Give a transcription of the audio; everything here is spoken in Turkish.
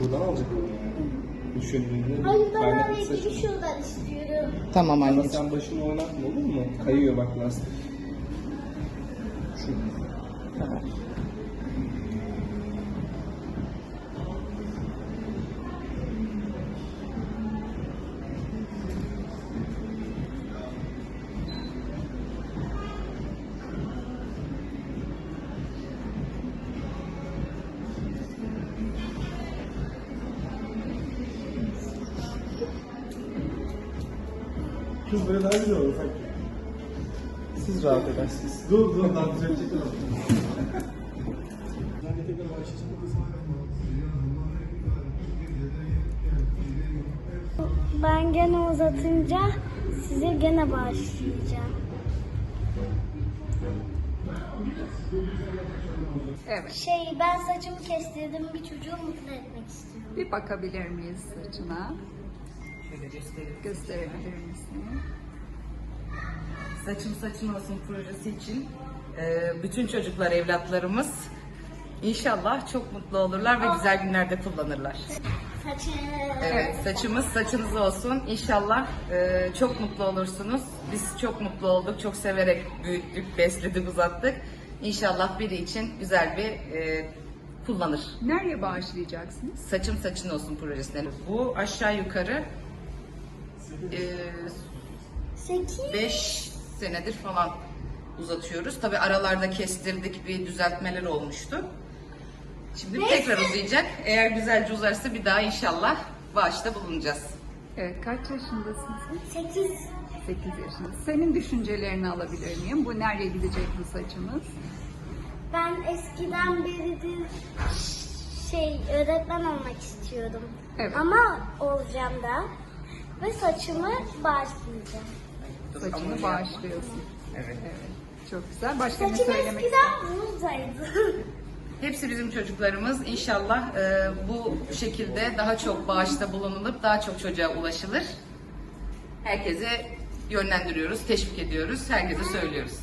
Şuradan alacak. Düşündüğünde Hayır ben kaynaklı oraya saçım. gidip şuradan istiyorum. Tamam Ama anneciğim. sen başını oynatma olur mu? Kayıyor bak lastik. Şu. Tamam. Kız böyle daha güzel olur sanki. Siz rahat edersiniz. Dur dur daha güzel çekin o. Ben de tekrar başlayacağım. Ben gene uzatınca size gene başlayacağım. Evet. Şey ben saçımı kestirdim bir çocuğu mutlu etmek istiyorum. Bir bakabilir miyiz saçına? Şöyle göstereyim. Gösterebilir misin? Saçım Saçın Olsun projesi için e, bütün çocuklar, evlatlarımız inşallah çok mutlu olurlar ve güzel günlerde kullanırlar. Saçı... Evet, saçımız saçınız olsun. İnşallah e, çok mutlu olursunuz. Biz çok mutlu olduk, çok severek büyüttük, besledik, uzattık. İnşallah biri için güzel bir e, kullanır. Nereye bağışlayacaksınız? Saçım Saçın Olsun projesine. Bu aşağı yukarı e, Sekiz. 5 senedir falan uzatıyoruz. Tabi aralarda kestirdik bir düzeltmeler olmuştu. Şimdi tekrar uzayacak. Eğer güzelce uzarsa bir daha inşallah bağışta bulunacağız. Evet, kaç yaşındasın sen? Sekiz. 8 yaşındasın. Senin düşüncelerini alabilir miyim? Bu nereye gidecek bu saçımız? Ben eskiden beridir şey öğretmen olmak istiyordum. Evet. Ama olacağım da. Ve saçımı bağışlayacağım. Saçını bağışlıyorsun. Evet. Evet. Çok güzel. Başka ne Saçım söylemek eskiden buradaydı. Hepsi bizim çocuklarımız. İnşallah e, bu şekilde daha çok bağışta bulunulup daha çok çocuğa ulaşılır. Herkese yönlendiriyoruz, teşvik ediyoruz, herkese söylüyoruz.